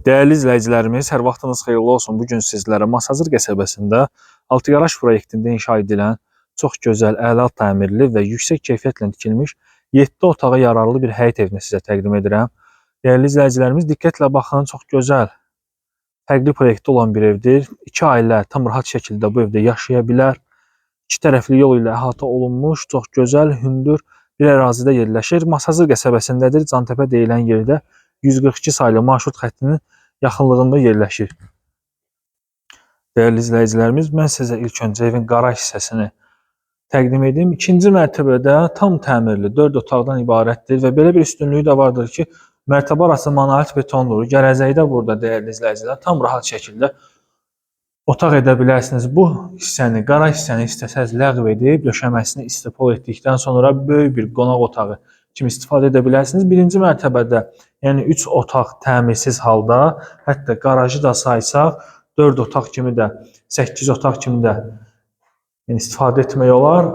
Dəyərli izləyicilərimiz, hər vaxtınız xeyirli olsun. Bu gün sizlərə Masazır qəsəbəsində Altıqaraş proyektində inşa edilən çox gözəl, əla təmirli və yüksək keyfiyyətlə tikilmiş 7 otağa yararlı bir həyət evini sizə təqdim edirəm. Dəyərli izləyicilərimiz, diqqətlə baxın, çox gözəl, fərqli proyektdə olan bir evdir. İki ailə tam rahat şəkildə bu evdə yaşaya bilər. İki tərəfli yol ilə əhatə olunmuş, çox gözəl, hündür bir ərazidə yerləşir. Masazır qəsəbəsindədir. Cantəpə deyilən yerdə 142 saylı marşrut xəttinin yaxınlığında yerləşir. Dəyərli izləyicilərimiz, mən sizə ilk öncə evin qaraj hissəsini təqdim edim. İkinci mərtəbədə tam təmirli 4 otaqdan ibarətdir və belə bir üstünlüyü də vardır ki, mərtəbə arası monolit betondur. Gələcəkdə burada dəyərli izləyicilər tam rahat şəkildə otaq edə bilərsiniz. Bu hissəni, qaraj hissəni istəsəz ləğv edib döşəməsini istipol etdikdən sonra böyük bir qonaq otağı kimi istifadə edə bilərsiniz. Birinci mərtəbədə, yəni 3 otaq təmirsiz halda, hətta qarajı da saysaq 4 otaq kimi də, 8 otaq kimi də yəni istifadə etmək olar.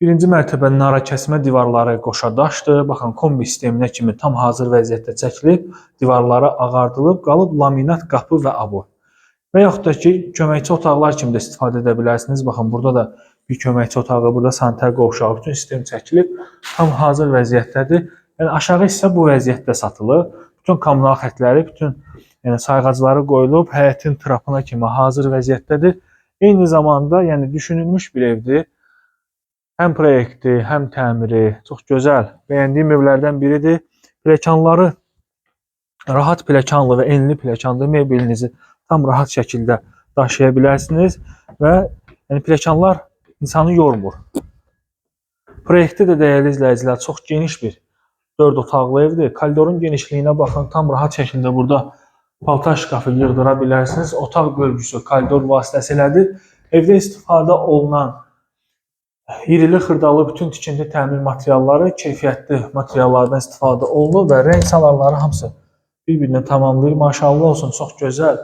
Birinci mərtəbənin ara kəsmə divarları qoşa daşdır. Baxın, kombi sisteminə kimi tam hazır vəziyyətdə çəkilib, divarları ağardılıb, qalıb laminat qapı və abur. Və yaxud da ki, köməkçi otaqlar kimi də istifadə edə bilərsiniz. Baxın, burada da bir köməkçi otağı, burada sanitar qovşağı, bütün sistem çəkilib, tam hazır vəziyyətdədir. Yəni aşağı hissə bu vəziyyətdə satılır. Bütün kommunal xətləri, bütün yəni sayğacları qoyulub, həyətin trapına kimi hazır vəziyyətdədir. Eyni zamanda, yəni düşünülmüş bir evdir. Həm proyekti, həm təmiri çox gözəl. Bəyəndiyim evlərdən biridir. Pləkanları rahat pləkanlı və enli pləkanlı mebelinizi tam rahat şəkildə daşıya bilərsiniz və yəni pləkanlar insanı yormur. Proyekti də dəyərli izləyicilər çox geniş bir 4 otaqlı evdir. Koridorun genişliyinə baxın, tam rahat şəkildə burada paltar şkafı yığdıra bilərsiniz. Otaq bölgüsü koridor vasitəsilədir. Evdə istifadə olunan irili xırdalı bütün tikinti təmir materialları keyfiyyətli materiallardan istifadə olunur və rəng salarları hamısı bir-birini tamamlayır. Maşallah olsun, çox gözəl,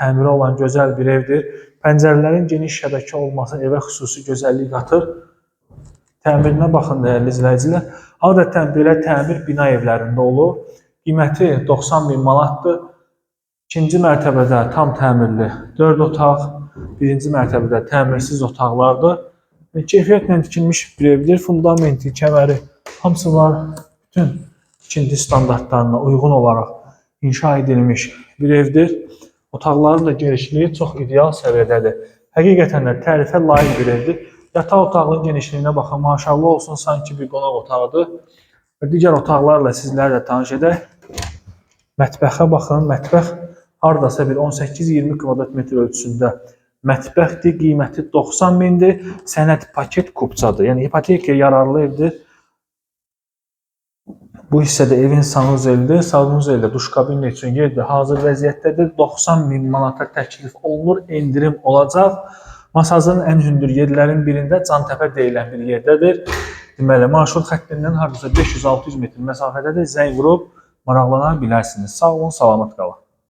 təmiri olan gözəl bir evdir. Pəncərələrin geniş şəbəkə olması evə xüsusi gözəllik qatır. Təmirinə baxın dəyərli izləyicilər. Adətən belə təmir bina evlərində olur. Qiyməti 90 min manatdır. İkinci mərtəbədə tam təmirli 4 otaq, birinci mərtəbədə təmirsiz otaqlardır. Keyfiyyətlə tikilmiş bir evdir. Fundamenti, kəməri hamısı var. Bütün tikinti standartlarına uyğun olaraq inşa edilmiş bir evdir. Otaqların da genişliyi çox ideal səviyyədədir. Həqiqətən də tərifə layiq bir evdir. Yataq otağının genişliyinə baxın, maşallah olsun, sanki bir qonaq otağıdır. Və digər otaqlarla sizlərlə tanış edək. Mətbəxə baxın, mətbəx hardasa bir 18-20 kvadrat metr ölçüsündə mətbəxdir, qiyməti 90 mindir, sənəd paket kupçadır. Yəni ipotekaya yararlı evdir. Bu hissədə evin sanuzeldir. Sanuzeldə duş kabini üçün yer də hazır vəziyyətdədir. 90 min manata təklif olunur, endirim olacaq. Masazın ən hündür yerlərin birində Cantəpə deyilən bir yerdədir. Deməli, marşrut xəttindən hardasa 500-600 metr məsafədədir. Zəng vurub maraqlana bilərsiniz. Sağ olun, salamat qalın.